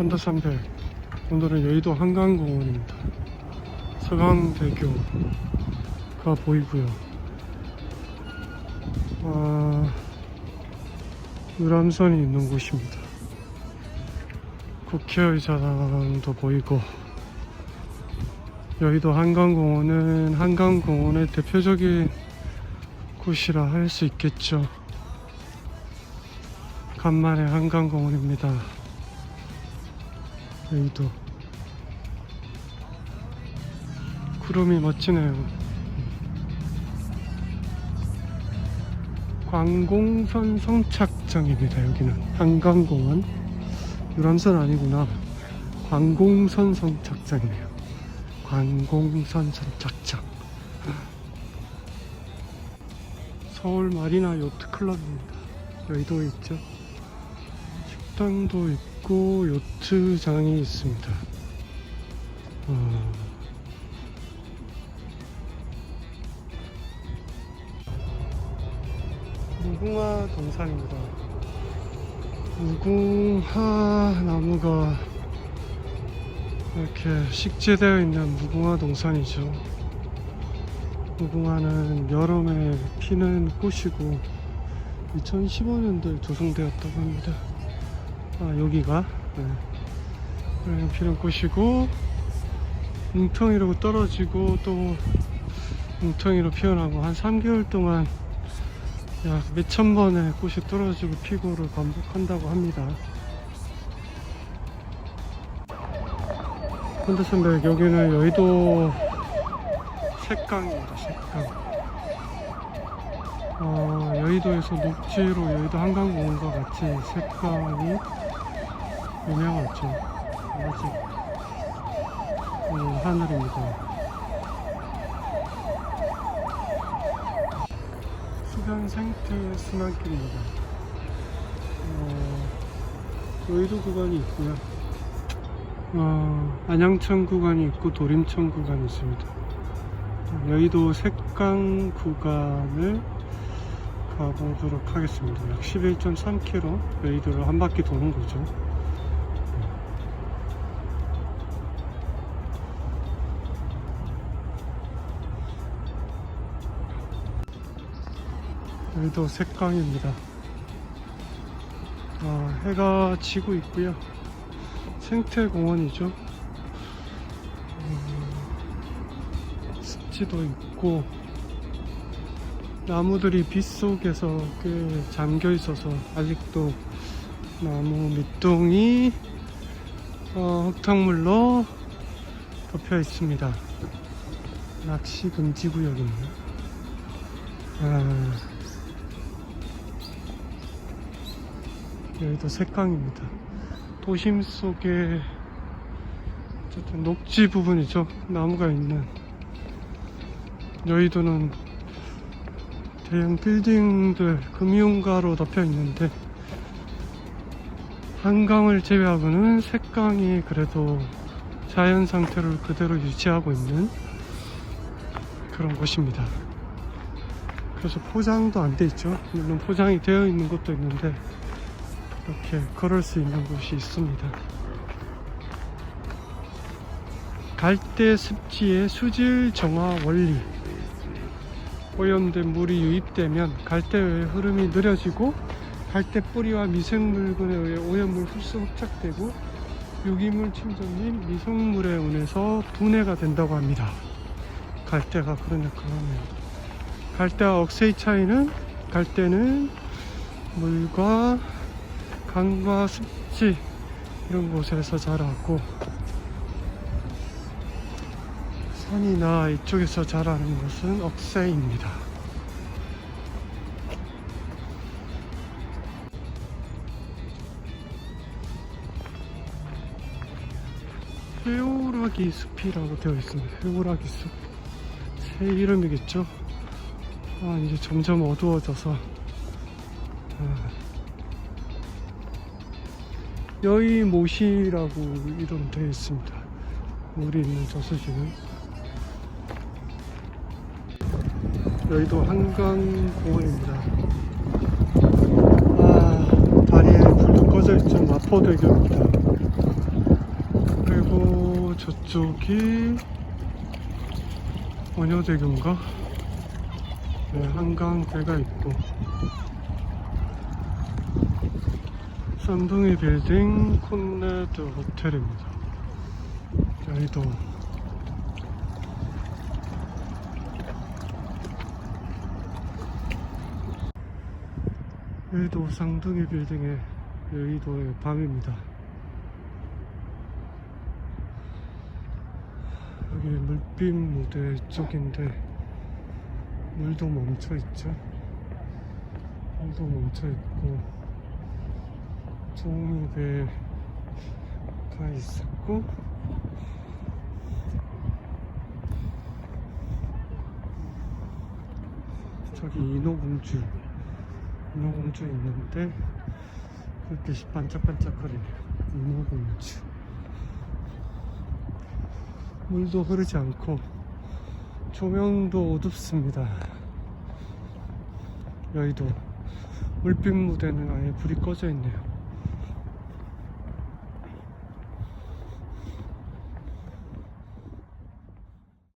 한도 300 오늘은 여의도 한강공원입니다. 서강대교가 보이고요. 아, 유람선이 있는 곳입니다. 국회의사당도 보이고 여의도 한강공원은 한강공원의 대표적인 곳이라 할 수 있겠죠. 간만에 한강공원입니다 여의도. 구름이 멋지네요. 관공선 성착장입니다 여기는. 한강공원. 유람선 아니구나. 관공선 성착장이네요. 관공선 성착장. 서울 마리나 요트 클럽입니다. 여의도에 있죠 식당도 있고 요트장이 있습니다 어, 무궁화 동산입니다. 무궁화 나무가 이렇게 식재되어 있는 무궁화 동산이죠. 무궁화는 여름에 피는 꽃이고 2015년도에 조성되었다고 합니다. 아 여기가 네. 피는 꽃이고 뭉텅이로 떨어지고 또 뭉텅이로 피어나고 한 3개월 동안 약 몇천 번의 꽃이 떨어지고 피고를 반복한다고 합니다. 헌드슨백 여기는 여의도 색강입니다. 색강. 어, 여의도에서 녹지로 여의도 한강공원과 같이 색강이 유명하죠. 아직 음, 하늘입니다. 수변 생태 순환길입니다. 어, 여의도 구간이 있고요. 어, 안양천 구간이 있고 도림천 구간이 있습니다. 여의도 색강 구간을 가보도록 하겠습니다. 약 11.3km 여의도를 한 바퀴 도는 거죠. 여기도 색강입니다. 아, 해가 지고 있고요. 생태공원이죠. 음, 습지도 있고 나무들이 빛 속에서 꽤 잠겨 있어서 아직도 나무 밑동이 어, 흙탕물로 덮여 있습니다. 낚시 금지 구역입니다. 아, 여기도 색강입니다. 도심 속에 어쨌든 녹지 부분이죠. 나무가 있는 여의도는 대형 빌딩들 금융가로 덮여 있는데 한강을 제외하고는 색강이 그래도 자연 상태를 그대로 유지하고 있는 그런 곳입니다. 그래서 포장도 안 돼 있죠. 물론 포장이 되어 있는 곳도 있는데 이렇게 걸을 수 있는 곳이 있습니다. 갈대 습지의 수질 정화 원리. 오염된 물이 유입되면 갈대의 흐름이 느려지고 갈대 뿌리와 미생물군에 의해 오염물 흡수 흡착되고 유기물 침전 및 미생물에 의해서 분해가 된다고 합니다. 갈대가 그런 역할을 하네요. 갈대와 억새의 차이는 갈대는 물과 강과 습지 이런 곳에서 자라고 산이나 이쪽에서 자라는 것은 억새입니다. 해오라기 숲이라고 되어 있습니다. 해오라기 숲. 새 이름이겠죠? 아, 이제 점점 어두워져서 여의모시라고 이름 되어 있습니다. 물이 있는 저수지는 여의도 한강공원입니다. 아 다리에 불도 꺼져 있죠. 마포대교입니다. 그리고 저쪽이 원효대교인가? 네, 한강대가 있고 쌍둥이 빌딩 콘레드 호텔입니다. 여의도 여의도 쌍둥이 빌딩의 여의도의 밤입니다. 여기 물빛 무대 쪽인데 물도 멈춰 있죠. 물도 멈춰 있고 종이배가 있었고. 저기 인어공주 인어공주 있는데 불빛이 반짝반짝거리네요 인어공주. 물도 흐르지 않고 조명도 어둡습니다. 여의도. 물빛 무대는 아예 불이 꺼져 있네요